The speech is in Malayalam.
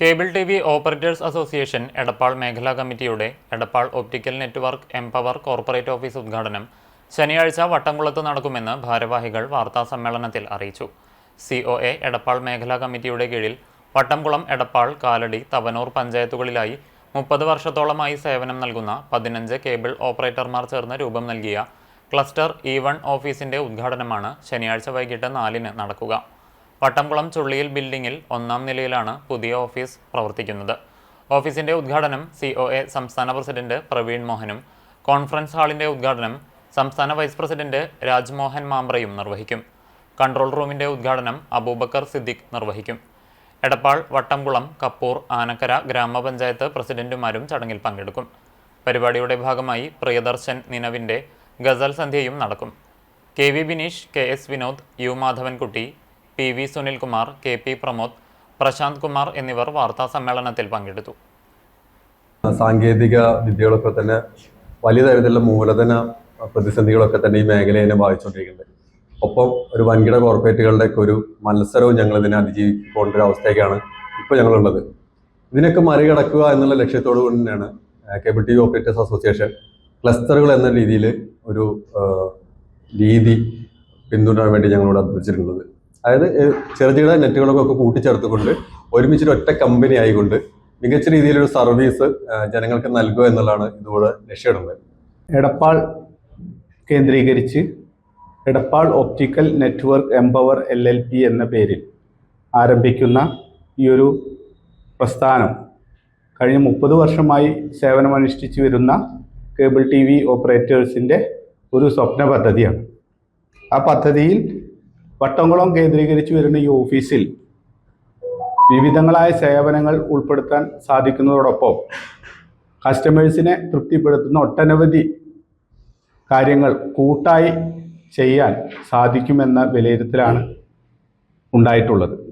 Cable T V operators association Edappal മേഖലാ കമ്മിറ്റിയുടെ Edappal optical network empower corporate office ഉദ്ഘാടനം. ശനിയാഴ്ച വട്ടംകുളത്ത് നടക്കുമെന്ന് ഭാരവാഹികൾ വാർത്താ സമ്മേളനത്തിൽ അറിയിച്ചു. സി ഒ എ എടപ്പാൾ മേഖലാ കമ്മിറ്റിയുടെ കീഴിൽ വട്ടംകുളം എടപ്പാൾ കാലടി തവനൂർ പഞ്ചായത്തുകളിലായി മുപ്പത് വർഷത്തോളമായി സേവനം നൽകുന്ന പതിനഞ്ച് കേബിൾ ഓപ്പറേറ്റർമാർ ചേർന്ന് രൂപം നൽകിയ ക്ലസ്റ്റർ ഇ വൺ ഓഫീസിന്റെ ഉദ്ഘാടനമാണ് ശനിയാഴ്ച വൈകിട്ട് നാലിന് നടക്കുക. വട്ടംകുളം ചുള്ളിയിൽ ബിൽഡിംഗിൽ ഒന്നാം നിലയിലാണ് പുതിയ ഓഫീസ് പ്രവർത്തിക്കുന്നത്. ഓഫീസിന്റെ ഉദ്ഘാടനം സി ഒ എ സംസ്ഥാന പ്രസിഡന്റ് പ്രവീൺ മോഹനും കോൺഫറൻസ് ഹാളിന്റെ ഉദ്ഘാടനം സംസ്ഥാന വൈസ് പ്രസിഡന്റ് രാജ്മോഹൻ മാമ്പ്രയും നിർവഹിക്കും. കൺട്രോൾ റൂമിന്റെ ഉദ്ഘാടനം അബൂബക്കർ സിദ്ദിഖ് നിർവഹിക്കും. എടപ്പാൾ വട്ടംകുളം കപ്പൂർ ആനക്കര ഗ്രാമപഞ്ചായത്ത് പ്രസിഡന്റുമാരും ചടങ്ങിൽ പങ്കെടുക്കും. പരിപാടിയുടെ ഭാഗമായി പ്രിയദർശൻ നിനവിന്റെ ഗസൽ സന്ധ്യയും നടക്കും. K V Bineesh K S Vinod U Madhavankutty P V Sunilkumar K P Pramod Prashanth Kumar എന്നിവർ വാർത്താ സമ്മേളനത്തിൽ പങ്കെടുത്തു. സാങ്കേതിക വിദ്യകളൊക്കെ തന്നെ വലിയ തരത്തിലുള്ള മൂലധന പ്രതിസന്ധികളൊക്കെ തന്നെ ഈ മേഖലയെ ബാധിച്ചുകൊണ്ടിരിക്കുന്നുണ്ട്. ഒപ്പം ഒരു വൻകിട കോർപ്പറേറ്റുകളുടെ ഒക്കെ ഒരു മത്സരവും ഞങ്ങൾ ഇതിനെ അതിജീവിക്കേണ്ട ഒരു അവസ്ഥയൊക്കെയാണ് ഇപ്പോൾ ഞങ്ങളുള്ളത്. ഇതിനൊക്കെ മറികടക്കുക എന്നുള്ള ലക്ഷ്യത്തോടു കൂടി തന്നെയാണ് cable T V operators association ക്ലസ്റ്ററുകൾ എന്ന രീതിയിൽ ഒരു രീതി പിന്തുടരാൻ വേണ്ടി ഞങ്ങളോട് അഭ്യർത്ഥിച്ചിട്ടുള്ളത്. അതായത് ചെറിയ നെറ്റുകളൊക്കെ കൂട്ടിച്ചേർത്തുകൊണ്ട് ഒരുമിച്ചൊരു ഒറ്റ കമ്പനി ആയിക്കൊണ്ട് മികച്ച രീതിയിലൊരു സർവീസ് ജനങ്ങൾക്ക് നൽകുക എന്നുള്ളതാണ് ഇതുകൂടെ ലക്ഷ്യമിടുന്നത്. എടപ്പാൾ കേന്ദ്രീകരിച്ച് Edappal optical network empower L L P എന്ന പേരിൽ ആരംഭിക്കുന്ന ഈ ഒരു പ്രസ്ഥാനം കഴിഞ്ഞ മുപ്പത് വർഷമായി സേവനമനുഷ്ഠിച്ചു വരുന്ന കേബിൾ ടി വി ഓപ്പറേറ്റേഴ്സിന്റെ ഒരു സ്വപ്ന പദ്ധതിയാണ് ആ പദ്ധതിയിൽ വട്ടംകുളം കേന്ദ്രീകരിച്ച് വരുന്ന ഈ ഓഫീസിൽ വിവിധങ്ങളായ സേവനങ്ങൾ ഉൾപ്പെടുത്താൻ സാധിക്കുന്നതോടൊപ്പം കസ്റ്റമേഴ്സിനെ തൃപ്തിപ്പെടുത്തുന്ന ഒട്ടനവധി കാര്യങ്ങൾ കൂട്ടായി ചെയ്യാൻ സാധിക്കുമെന്ന വിലയിരുത്തലാണ് ഉണ്ടായിട്ടുള്ളത്.